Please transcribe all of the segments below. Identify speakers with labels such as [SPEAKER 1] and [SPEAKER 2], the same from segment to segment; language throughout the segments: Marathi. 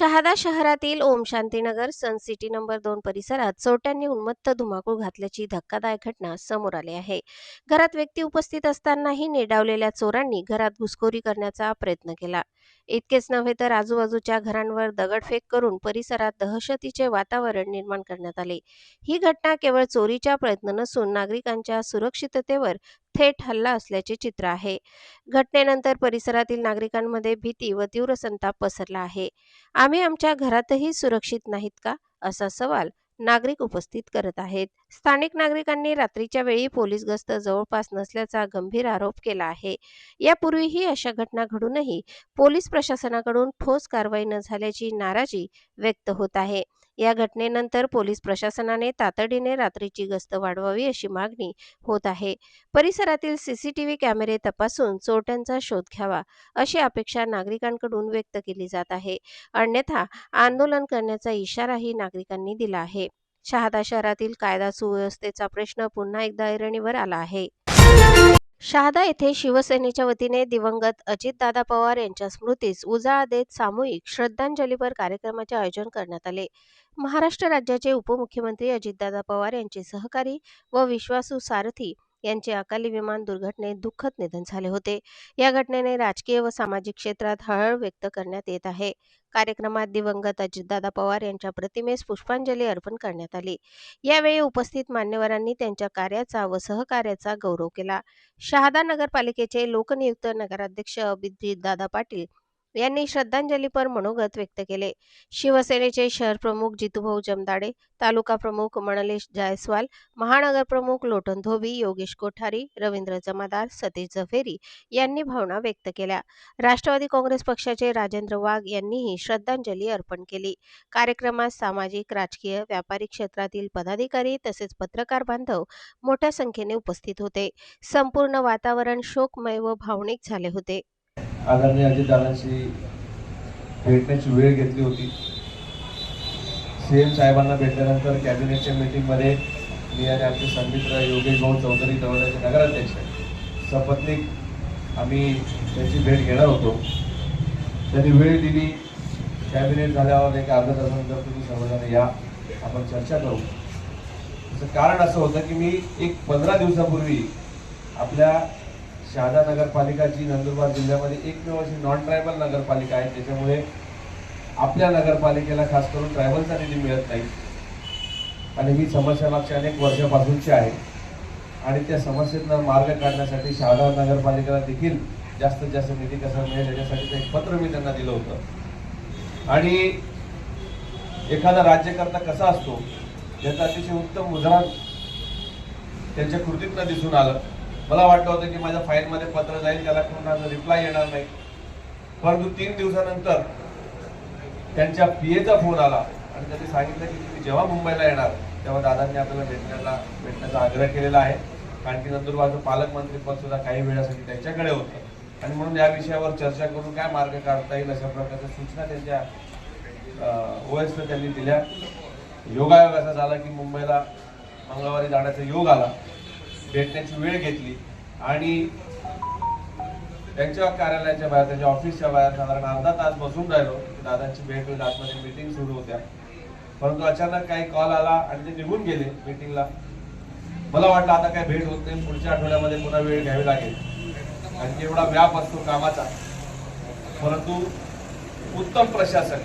[SPEAKER 1] शहादा शहरातील Om Shantinagar Sun City number दोन परिसरात चोरट्यांनी उन्मत्त धुमाकूळ घातल्याची धक्कादायक घटना समोर आली आहे. घरात व्यक्ती उपस्थित असतानाही नेडावलेल्या चोरांनी घरात घुसखोरी करण्याचा प्रयत्न केला. इतकेच नव्हे तर आजूबाजूच्या घरांवर दगडफेक करून परिसरात दहशतीचे वातावरण निर्माण करण्यात आले. ही घटना केवळ चोरीचा प्रयत्न नसून नागरिकांच्या सुरक्षिततेवर थेट हल्ला असल्याचे चित्र आहे. घटनेनंतर परिसरातील नागरिकांमध्ये भीती व तीव्र संताप पसरला आहे. आम्ही आमच्या घरातही सुरक्षित नाहीत का? असा सवाल नागरिक उपस्थित करत आहेत. स्थानिक नागरिकांनी रात्रीच्या वेळी पोलीस गस्त जवळपास नसल्याचा गंभीर आरोप केला आहे. यापूर्वीही अशा घटना घडूनही पोलीस प्रशासनाकडून ठोस कारवाई न झाल्याची नाराजी व्यक्त होत आहे. या घटनेनंतर पोलीस प्रशासनाने तातडीने रात्रीची गस्त वाढवावी अशी मागणी होत आहे. परिसरातील सीसीटीव्ही कॅमेरे तपासून चोरट्यांचा शोध घ्यावा अशी अपेक्षा नागरिकांकडून व्यक्त केली जात आहे. अन्यथा आंदोलन करण्याचा इशाराही नागरिकांनी दिला आहे. शहादा शहरातील कायदा सुव्यवस्थेचा प्रश्न पुन्हा एकदा ऐरणीवर आला आहे. शहादा येथे शिवसेनेच्या वतीने दिवंगत अजितदादा पवार यांच्या स्मृतीस उजाळा देत सामूहिक श्रद्धांजलीपर कार्यक्रमाचे आयोजन करण्यात आले. महाराष्ट्र राज्याचे उपमुख्यमंत्री अजितदादा पवार यांचे सहकारी व विश्वासू सारथी यांचे अकाली विमान दुर्घटनेत दुःखद निधन झाले होते. या घटनेने राजकीय व सामाजिक क्षेत्रात हळहळ व्यक्त करण्यात येत आहे. कार्यक्रमात दिवंगत अजितदादा पवार यांच्या प्रतिमेस पुष्पांजली अर्पण करण्यात आली. यावेळी उपस्थित मान्यवरांनी त्यांच्या कार्याचा व सहकार्याचा गौरव केला. शहादा नगरपालिकेचे लोकनियुक्त नगराध्यक्ष अभिजितदादा पाटील यांनी श्रद्धांजलीपर मनोगत व्यक्त केले. शिवसेनेचे शहर प्रमुख जितूभाऊ जमदाडे तालुका प्रमुख मनलेश जायस्वाल महानगर प्रमुख लोटन धोबी योगेश कोठारी रवींद्र जमादार सतीश जफेरी यांनी भावना व्यक्त केल्या. राष्ट्रवादी काँग्रेस पक्षाचे राजेंद्र वाघ यांनीही श्रद्धांजली अर्पण केली. कार्यक्रमात सामाजिक राजकीय व्यापारी क्षेत्रातील पदाधिकारी तसेच पत्रकार बांधव मोठ्या संख्येने उपस्थित होते. संपूर्ण वातावरण शोकमय व भावनिक झाले होते.
[SPEAKER 2] आदरणीय अजितदादांशी भेटण्याची वेळ घेतली होती. सी एम साहेबांना भेटल्यानंतर कॅबिनेटच्या मीटिंगमध्ये मी आणि आमचे संमित्र योगेश भाऊ चौधरी दौऱ्याचे नगराध्यक्ष सपत्नीक आम्ही त्याची भेट घेणार होतो. त्यांनी वेळ दिली. कॅबिनेट झाल्यावर एक अर्धा तासानंतर तुम्ही सर्वजण या. आपण चर्चा करू. त्याचं कारण असं होतं की मी एक पंधरा दिवसापूर्वी आपल्या शहादा नगरपालिका जी नंदुरबार जिल्ह्यामध्ये एकमेव अशी नॉन ट्रायबल नगरपालिका आहे त्याच्यामुळे आपल्या नगरपालिकेला खास करून ट्रायबलचा निधी मिळत नाही. आणि ही समस्या मागच्या अनेक वर्षापासूनची आहे. आणि त्या समस्येतनं मार्ग काढण्यासाठी शहादा नगरपालिकेला देखील जास्तीत जास्त निधी कसा मिळेल याच्यासाठी एक पत्र मी त्यांना दिलं होतं. आणि एखादा राज्यकर्ता कसा असतो याचं अतिशय उत्तम उदाहरण त्यांच्या कृतीतनं दिसून आलं. मला वाटलं होतं की माझ्या फाईलमध्ये पत्र जाईल त्याला कोणाचा रिप्लाय येणार नाही. परंतु तीन दिवसानंतर त्यांच्या पीएचा फोन आला आणि त्यांनी सांगितलं की तुम्ही जेव्हा मुंबईला येणार तेव्हा दादांनी आपल्याला भेटण्याला भेटण्याचा आग्रह केलेला आहे. कारण की नंदुरबारचं पालकमंत्री पद सुद्धा काही वेळासाठी त्यांच्याकडे होतं. आणि म्हणून या विषयावर चर्चा करून काय मार्ग काढता येईल अशा प्रकारच्या सूचना त्यांच्या ओएसनं त्यांनी दिल्या. योगायोग असा झाला की मुंबईला मंगळवारी जाण्याचा योग आला. भेटण्याची वेळ घेतली. आणि त्यांच्या कार्यालयाच्या बाहेर त्यांच्या ऑफिसच्या बाहेर साधारण अर्धा तास बसून राहिलो. दादांची भेट होईल आतमध्ये मीटिंग सुरू होत्या. परंतु अचानक काही कॉल आला आणि ते निघून गेले मीटिंगला मला वाटलं आता काय भेट होत नाही. पुढच्या आठवड्यामध्ये पुन्हा वेळ घ्यावी लागेल. कारण की एवढा व्याप असतो कामाचा. परंतु उत्तम प्रशासन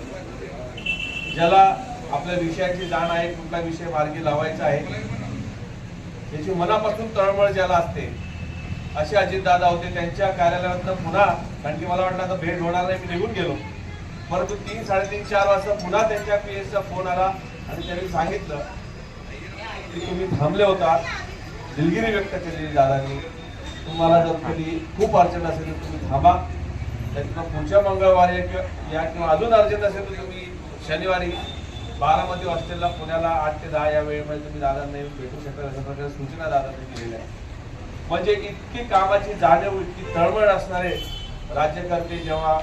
[SPEAKER 2] ज्याला आपल्या विषयाची जाण आहे कुठला विषय मार्गी लावायचा आहे त्याची मनापासून तळमळ ज्याला असते असे अजितदादा होते. त्यांच्या कार्यालयातनं पुन्हा कारण की मला वाटलं आता भेट होणार नाही मी निघून गेलो. परंतु तीन साडेतीन चार वाजता पुन्हा त्यांच्या पी एसचा फोन आला आणि त्यांनी सांगितलं की तुम्ही थांबले होता. दिलगिरी व्यक्त केलेली दादानी तुम्हाला जर कधी खूप अर्जंट असेल तर तुम्ही थांबा. त्यातनं पुढच्या मंगळवारी किंवा- या किंवा अजून अर्जंट असेल तर तुम्ही शनिवारी बारामती हॉस्टेलला पुण्याला आठ ते दहा या वेळेमध्ये तुम्ही दादांना येऊन भेटू शकता. अशा प्रकारे सूचना दादांनी दिलेल्या आहेत. म्हणजे इतकी कामाची जाणीव इतकी तळमळ असणारे राज्यकर्ते जेव्हा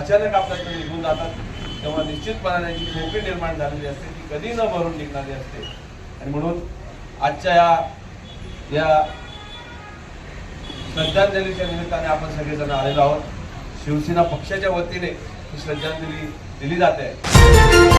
[SPEAKER 2] अचानक आपल्याकडे निघून जातात तेव्हा निश्चितपणाने जी खोकी निर्माण झालेली असते ती कधी न भरून निघणारी असते. आणि म्हणून आजच्या या या श्रद्धांजलीच्या निमित्ताने आपण सगळेजण आलेलो आहोत. शिवसेना पक्षाच्या वतीने ही श्रद्धांजली दिली जाते.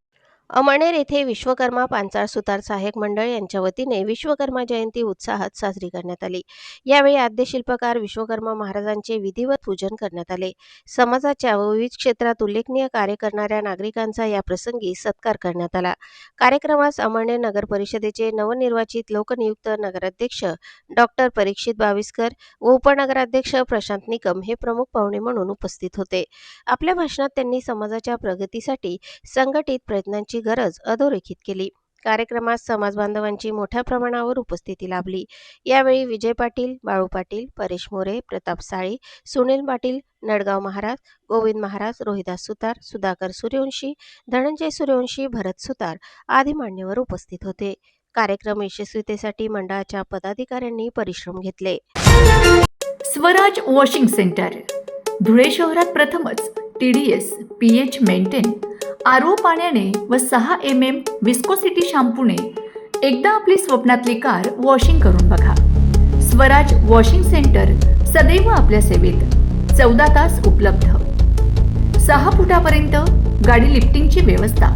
[SPEAKER 1] अमळनेर येथे विश्वकर्मा पांचाळ सुतार सहाय्यक मंडळ यांच्या वतीने विश्वकर्मा जयंती उत्साहात साजरी करण्यात आली. यावेळी आद्य शिल्पकार विश्वकर्मा महाराजांचे विधिवत पूजन करण्यात आले. समाजाच्या व विविध क्षेत्रात उल्लेखनीय कार्य करणाऱ्या नागरिकांचा या प्रसंगी सत्कार करण्यात आला. कार्यक्रमास अमळनेर नगर परिषदेचे नवनिर्वाचित लोकनियुक्त नगराध्यक्ष डॉक्टर परीक्षित बाविस्कर व उपनगराध्यक्ष प्रशांत निकम हे प्रमुख पाहुणे म्हणून उपस्थित होते. आपल्या भाषणात त्यांनी समाजाच्या प्रगतीसाठी संघटित प्रयत्नांची गरज अधोरेखित केली. कार्यक्रमात समाज बांधवांची मोठ्या प्रमाणावर उपस्थिती लाभली. यावेळी विजय पाटील बाळू पाटील परेश मोरे प्रताप साळी सुनील पाटील नडगाव महाराज गोविंद महाराज रोहिदास सुतार सुधाकर सूर्यवंशी धनंजय सूर्यवंशी भरत सुतार आदी मान्यवर उपस्थित होते. कार्यक्रम यशस्वीतेसाठी मंडळाच्या पदाधिकाऱ्यांनी परिश्रम घेतले.
[SPEAKER 3] स्वराज वॉशिंग सेंटर धुळे शहरात प्रथमच T D S P H maintain R O पाण्याने व सहा एम एम विस्कोसिटी शॅम्पूने एकदा आपली स्वप्नातली कार वॉशिंग करून बघा. स्वराज वॉशिंग सेंटर सदैव आपल्या सेवेत चौदा तास उपलब्ध. सहा फुटापर्यंत गाडी लिफ्टिंगची व्यवस्था.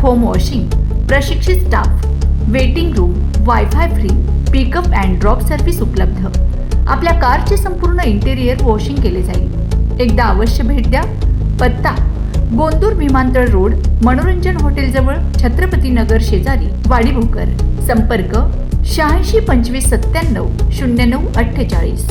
[SPEAKER 3] होम वॉशिंग प्रशिक्षित staff waiting room wifi free pickup and drop service उपलब्ध. आपल्या कारचे संपूर्ण इंटेरियर वॉशिंग केले जाईल. एकदा अवश्य भेट द्या. पत्ता गोंदूर विमानतळ रोड मनोरंजन हॉटेलजवळ छत्रपती नगर शेजारी वाडी भोकर संपर्क शहाऐंशी पंचवीस सत्त्याण्णव शून्य नऊ अठ्ठेचाळीस.